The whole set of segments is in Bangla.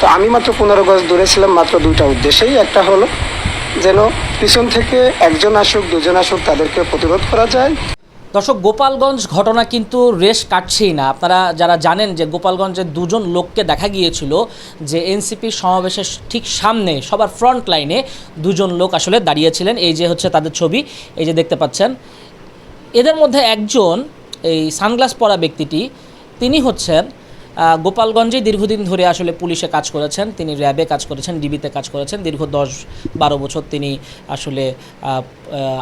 তো আমি মাত্র পনেরো গজ দূরে ছিলাম, মাত্র দুইটা উদ্দেশ্যেই। একটা হলো যেন পিছন থেকে একজন আসুক, দুজন আসুক, তাদেরকে প্রতিরোধ করা যায়। দর্শক, গোপালগঞ্জ ঘটনা কিন্তু রেশ কাটছেই না। আপনারা যারা জানেন যে গোপালগঞ্জের দুজন লোককে দেখা গিয়েছিল যে এনসিপির সমাবেশের ঠিক সামনে, সবার ফ্রন্ট লাইনে দুজন লোক আসলে দাঁড়িয়েছিলেন। এই যে হচ্ছে তাদের ছবি, এই যে দেখতে পাচ্ছেন। এদের মধ্যে একজন, এই সানগ্লাস পরা ব্যক্তিটি, তিনি হচ্ছেন গোপালগঞ্জে দীর্ঘদিন ধরে আসলে পুলিশে কাজ করেছেন, তিনি র্যাবে কাজ করেছেন, ডিবিতে কাজ করেছেন। দীর্ঘ দশ বারো বছর তিনি আসলে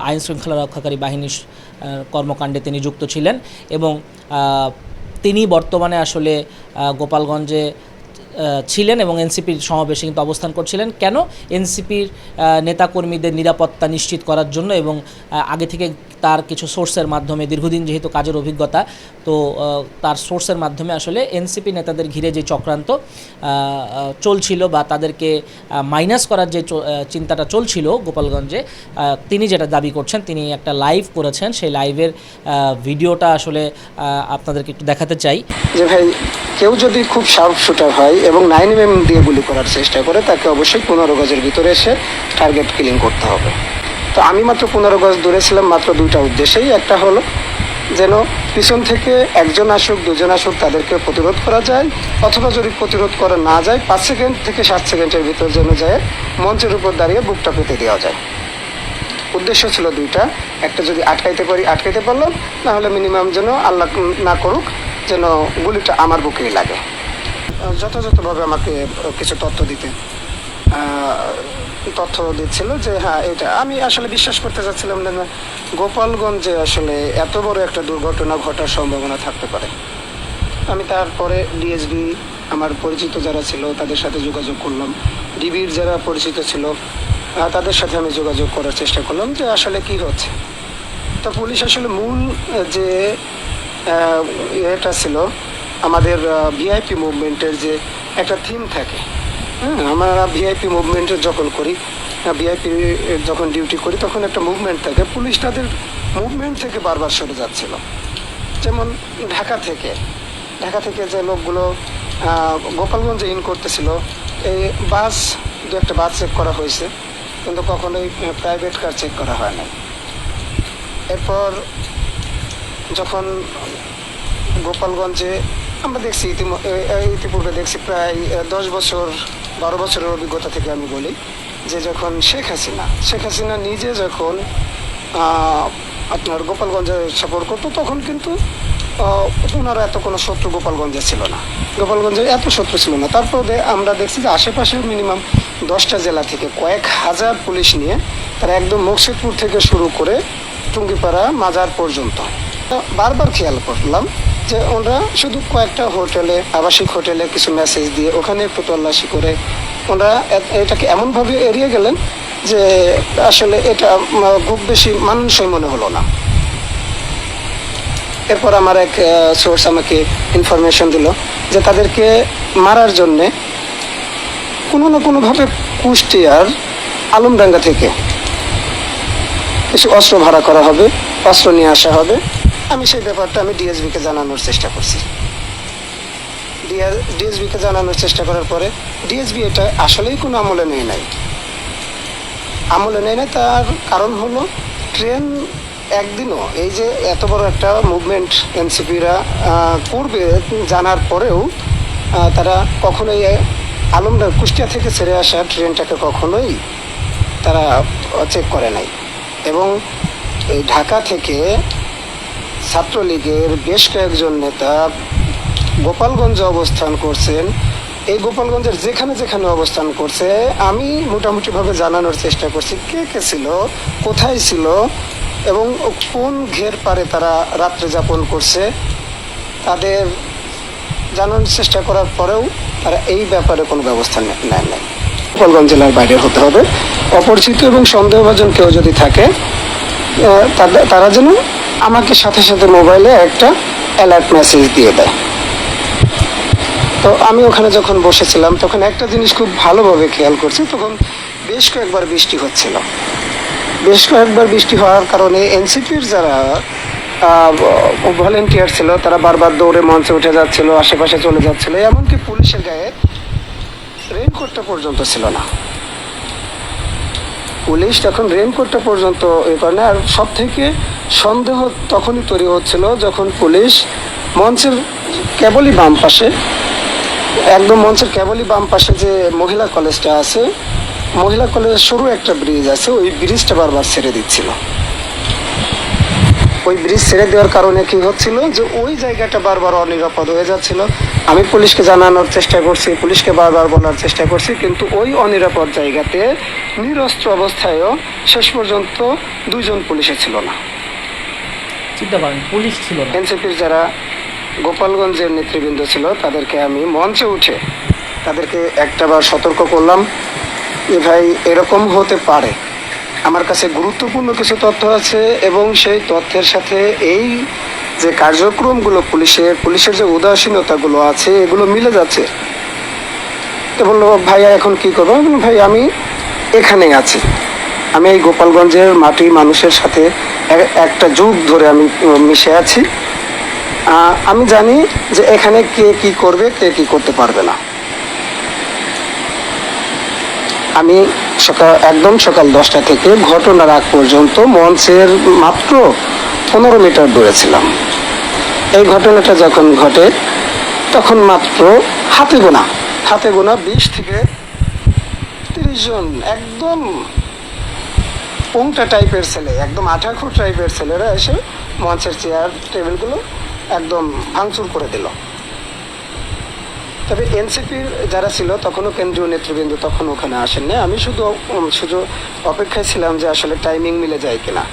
আইন শৃঙ্খলা রক্ষাকারী বাহিনীর কর্মকাণ্ডে তিনি যুক্ত ছিলেন এবং তিনি বর্তমানে আসলে গোপালগঞ্জে ছিলেন এবং এনসিপির সমাবেশে কিন্তু অবস্থান করছিলেন। কেন? এনসিপির নেতাকর্মীদের নিরাপত্তা নিশ্চিত করার জন্য এবং আগে থেকে তার কিছু সোর্সের মাধ্যমে, দীর্ঘদিন যেহেতু কাজের অভিজ্ঞতা, তো তার সোর্সের মাধ্যমে আসলে এনসিপি নেতাদের ঘিরে যে চক্রান্ত চলছিল বা তাদেরকে মাইনাস করার যে চিন্তাটা চলছিল গোপালগঞ্জে তিনি যেটা দাবি করছেন, তিনি একটা লাইভ করেছেন। সেই লাইভের ভিডিওটা আসলে আপনাদেরকে একটু দেখাতে চাই। যে ভাই, কেউ যদি খুব শার্প শুটার হয় এবং নাইন এম দিয়ে গুলি করার চেষ্টা করে, তাকে অবশ্যই পনেরো গজের ভিতরে এসে টার্গেট কিলিং করতে হবে। তো আমি মাত্র পনেরো গজ দূরে ছিলাম মাত্র দুইটা উদ্দেশ্যেই। একটা হলো যেন পিছন থেকে একজন আসুক, দুজন আসুক, তাদেরকে প্রতিরোধ করা যায়, অথবা যদি প্রতিরোধ করা না যায়, পাঁচ সেকেন্ড থেকে সাত সেকেন্ডের ভিতর যেন যায়, মঞ্চের উপর দাঁড়িয়ে বুকটা পেতে দেওয়া যায়। উদ্দেশ্য ছিল দুইটা। একটা যদি আটকাইতে পারি, আটকাইতে পারলাম না হলে মিনিমাম যেন আল্লাহ না করুক, যেন গুলিটা আমার বুকেই লাগে। যথাযথভাবে আমাকে কিছু তথ্য দিতে তথ্য দিচ্ছিল যে হ্যাঁ এটা আমি আসলে বিশ্বাস করতে চাচ্ছিলাম না, গোপালগঞ্জে আসলে এত বড় একটা দুর্ঘটনা ঘটার সম্ভাবনা থাকতে পারে। আমি তারপরে ডিএসবি আমার পরিচিত যারা ছিল, তাদের সাথে যোগাযোগ করলাম। ডিবির যারা পরিচিত ছিল তাদের সাথে আমি যোগাযোগ করার চেষ্টা করলাম যে, আসলে কি হচ্ছে? তো পুলিশ আসলে মূল যে এটা ছিল, আমাদের ভিআইপি মুভমেন্টের যে একটা থিম থাকে হ্যাঁ আমরা ভিআইপি মুভমেন্টের যখন করি ভিআইপি যখন ডিউটি করি, তখন একটা মুভমেন্ট থাকে। পুলিশ তাদের মুভমেন্ট থেকে বারবার সরে যাচ্ছিল। যেমন ঢাকা থেকে ঢাকা থেকে যে লোকগুলো গোপালগঞ্জে ইন করতেছিল, এই বাস, দু একটা বাস চেক করা হয়েছে, কিন্তু কখনোই প্রাইভেট কার চেক করা হয় না এরপর যখন গোপালগঞ্জে, আমরা দেখছি ইতিম- এ- এ- ইতিপূর্বে দেখছি প্রায় দশ বছর বারো বছরের অভিজ্ঞতা থেকে আমি বলি যে যখন শেখ হাসিনা শেখ হাসিনা নিজে যখন আপনার গোপালগঞ্জে সফর করতো, তখন কিন্তু ওনারা এত কোনো শত্রু গোপালগঞ্জে ছিল না। গোপালগঞ্জে এত শত্রু ছিল না। তারপর আমরা দেখছি যে আশেপাশে মিনিমাম দশটা জেলা থেকে কয়েক হাজার পুলিশ নিয়ে তারা একদম মুর্শিদপুর থেকে শুরু করে টুঙ্গিপাড়া, মাজার পর্যন্ত। বারবার খেয়াল করলাম যে ওনারা শুধু কয়েকটা হোটেলে, আবাসিক হোটেলে কিছু মেসেজ দিয়ে ওখানে একটু তল্লাশি করে ওনারা এটাকে এমনভাবে এড়িয়ে গেলেন যে আসলে এটা খুব বেশি মানুষই মনে হলো না। এরপর আমার এক সোর্স আমাকে ইনফরমেশন দিল যে তাদেরকে মারার জন্যে কোনো না কোনোভাবে কুষ্টিয়ার আলমডাঙ্গা থেকে কিছু অস্ত্র ভাড়া করা হবে, অস্ত্র নিয়ে আসা হবে। আমি সেই ব্যাপারটা আমি ডিএসবিকে জানানোর চেষ্টা করছি। ডিএসবিকে জানানোর চেষ্টা করার পরে ডিএসবি এটা আসলেই কোনো আমলে নেয় নাই। আমলে নেয় নাই, তার কারণ হলো ট্রেন একদিনও এই যে এত বড় একটা মুভমেন্ট এনসিপিরা করবে জানার পরেও তারা কখনোই আলমডার কুষ্টিয়া থেকে ছেড়ে আসা ট্রেনটাকে কখনোই তারা চেক করে নাই। এবং এই ঢাকা থেকে ছাত্রলীগের বেশ কয়েকজন নেতা গোপালগঞ্জে অবস্থান করছেন। এই গোপালগঞ্জের যেখানে যেখানে অবস্থান করছে, আমি মোটামুটিভাবে জানানোর চেষ্টা করছি কে কে ছিল, কোথায় ছিল এবং কোন ঘের পারে তারা রাত্রে যাপন করছে। তাদের জানানোর চেষ্টা করার পরেও তারা এই ব্যাপারে কোনো ব্যবস্থা নেয় নাই। গোপালগঞ্জ জেলার বাইরে হতে হবে। অপরিচিত এবং সন্দেহভাজন কেউ যদি থাকে তারা যেন আমাকে সাথে সাথে মোবাইলে একটা অ্যালার্ট মেসেজ দিয়ে দেয়। তো আমি ওখানে যখন বসেছিলাম, তখন একটা জিনিস খুব ভালোভাবে খেয়াল করছি, তখন বেশ কয়েকবার বৃষ্টি হচ্ছিল। বেশ কয়েকবার বৃষ্টি হওয়ার কারণে এনসিপির যারা ভলেন্টিয়ার ছিল, তারা বারবার দৌড়ে মঞ্চে উঠে যাচ্ছিল, আশেপাশে চলে যাচ্ছিল, এমনকি পুলিশের গায়ে রেনকোটটা পর্যন্ত ছিল না। পুলিশ তখন রেনকোটটা পর্যন্ত এ করে না আর সব থেকে সন্দেহ তখনই তৈরি হচ্ছিল যখন পুলিশ মঞ্চের কেবলই বাম পাশে, একদম মঞ্চের কেবলই বাম পাশে যে মহিলা কলেজটা আছে, মহিলা কলেজের সরু একটা ব্রিজ আছে, ওই ব্রিজটা বারবার ছেড়ে দিচ্ছিল। ওই ব্রিজ ছেড়ে দেওয়ার কারণে কি হচ্ছিল যে ওই জায়গাটা বারবার অনিরাপদ হয়ে যাচ্ছিল। আমি পুলিশকে জানানোর চেষ্টা করছি পুলিশকে বারবার বলার চেষ্টা করছি কিন্তু ওই অনিরাপদ জায়গাতে নিরস্ত্র অবস্থায়ও শেষ পর্যন্ত দুইজন পুলিশে ছিল না। চিন্তা করেন পুলিশ ছিল না। এনসিপির যারা গোপালগঞ্জের নেতৃবৃন্দ ছিল তাদেরকে আমি মঞ্চে উঠে তাদেরকে একটাবার সতর্ক করলাম যে ভাই এরকম হতে পারে। আমার কাছে গুরুত্বপূর্ণ কিছু তথ্য আছে এবং সেই তথ্যের সাথে এই যে কার্যক্রমগুলো পুলিশের পুলিশের যে উদাসীনতাগুলো আছে, এগুলো মিলে যাচ্ছে। তো বলল, ভাইয়া, এখন কি করব? ভাই আমি এখানেই আছি। আমি এই গোপালগঞ্জের মাটি মানুষের সাথে একটা যুগ ধরে আমি মিশে আছি। আমি জানি যে এখানে কে কি করবে, কে কি করতে পারবে না। আমি সকাল, একদম সকাল দশটা থেকে ঘটনার আগ পর্যন্ত মঞ্চের মাত্র পনেরো মিটার দূরে ছিলাম। এই ঘটনাটা যখন ঘটে, তখন মাত্র হাতে গোনা হাতে গোনা বিশ থেকে তিরিশ জন, একদম পুংটা টাইপের ছেলে, একদম আঠাখো টাইপের ছেলেরা এসে মঞ্চের চেয়ার, টেবিলগুলো একদম ভাঙচুর করে দিল। তবে এনসিপির যারা ছিল, তখনও কেন্দ্রীয় নেতৃবৃন্দ তখন ওখানে আসেননি। আমি শুধু শুধু অপেক্ষায় ছিলাম যে আসলে টাইমিং মিলে যায় কিনা।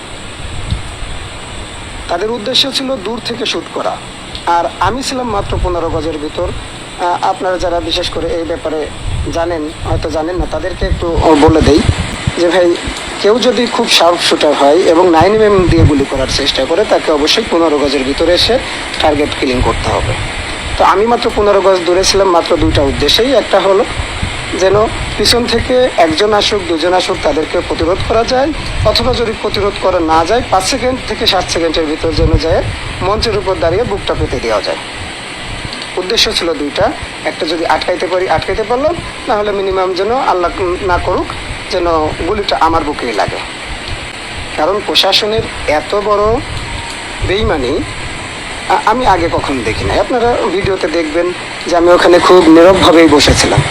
তাদের উদ্দেশ্য ছিল দূর থেকে শ্যুট করা। আর আমি ছিলাম মাত্র পনেরো গজের ভিতর। আপনারা যারা বিশেষ করে এই ব্যাপারে জানেন, হয়তো জানেন না, তাদেরকে একটু বলে দেই যে ভাই, কেউ যদি খুব শার্প শুটার হয় এবং নাইন এম দিয়ে গুলি করার চেষ্টা করে, তাকে অবশ্যই পনেরো গজের ভিতরে এসে টার্গেট কিলিং করতে হবে। তো আমি মাত্র পনেরো গজ দূরে ছিলাম, মাত্র দুইটা উদ্দেশ্যেই। একটা হলো যেন পিছন থেকে একজন আসুক, দুজন আসুক, তাদেরকে প্রতিরোধ করা যায়, অথবা যদি প্রতিরোধ করা না যায়, পাঁচ সেকেন্ড থেকে সাত সেকেন্ডের ভিতর যেন যায়, মঞ্চের উপর দাঁড়িয়ে বুকটা পেতে দেওয়া যায়। উদ্দেশ্য ছিল দুইটা। একটা যদি আটকাইতে পারি, আটকাইতে পারলাম না হলে মিনিমাম যেন আল্লাহ না করুক, যেন গুলিটা আমার বুকেই লাগে। কারণ প্রশাসনের এত বড় বেইমানি আমি আগে কখনো দেখি নাই আপনারা ভিডিওতে দেখবেন যে আমি ওখানে খুব নীরবভাবেই বসেছিলাম।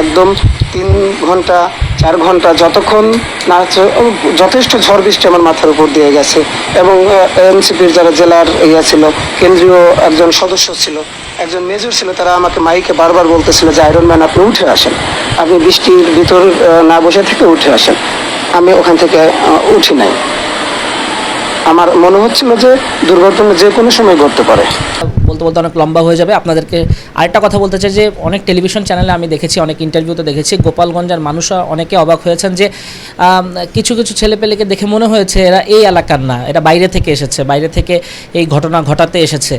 একদম তিন ঘণ্টা, চার ঘণ্টা যতক্ষণ না যথেষ্ট ঝড় বৃষ্টি আমার মাথার উপর দিয়ে গেছে। এবং এনসিপির যারা জেলার ইয়া ছিল, কেন্দ্রীয় একজন সদস্য ছিল, একজন মেজর ছিল, তারা আমাকে মাইকে বারবার বলতেছিল যে, আয়রন ম্যান, আপনি উঠে আসেন। আপনি বৃষ্টির ভিতর না বসে থেকে উঠে আসেন। আমি ওখান থেকে উঠি নাই। আমার মনে হচ্ছিল যে দুর্ঘটনা যে কোনো সময় ঘটতে পারে। বলতে বলতে অনেক লম্বা হয়ে যাবে। আপনাদেরকে আরেকটা কথা বলতে চাই যে, অনেক টেলিভিশন চ্যানেলে আমি দেখেছি, অনেক ইন্টারভিউতে দেখেছি গোপালগঞ্জের মানুষরা অনেকে অবাক হয়েছেন যে কিছু কিছু ছেলেপেলেকে দেখে মনে হয়েছে এরা এই এলাকার না, এটা বাইরে থেকে এসেছে, বাইরে থেকে এই ঘটনা ঘটাতে এসেছে।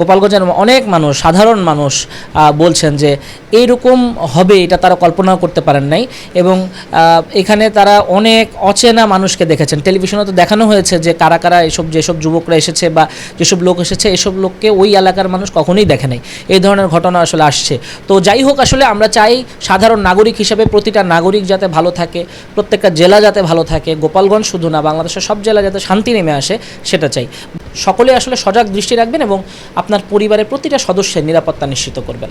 গোপালগঞ্জের অনেক মানুষ, সাধারণ মানুষ বলছেন যে, এইরকম হবে, এটা তারা কল্পনাও করতে পারেন নাই। এবং এখানে তারা অনেক অচেনা মানুষকে দেখেছেন। টেলিভিশনে তো দেখানো হয়েছে যে, কারা কারা এসব যেসব যুবকরা এসেছে বা যেসব লোক এসেছে, এসব লোককে ওই এলাকার মানুষ কখনোই দেখে নাই। এই ধরনের ঘটনা আসলে আসছে। তো যাই হোক, আসলে আমরা চাই সাধারণ নাগরিক হিসেবে প্রতিটা নাগরিক যাতে ভালো থাকে, প্রত্যেকটা জেলা যাতে ভালো থাকে, গোপালগঞ্জ শুধু না, বাংলাদেশের সব জেলা যাতে শান্তি নেমে আসে, সেটা চাই। সকলে আসলে সজাগ দৃষ্টি রাখবেন এবং আপনার পরিবারের প্রতিটা সদস্যের নিরাপত্তা নিশ্চিত করবেন।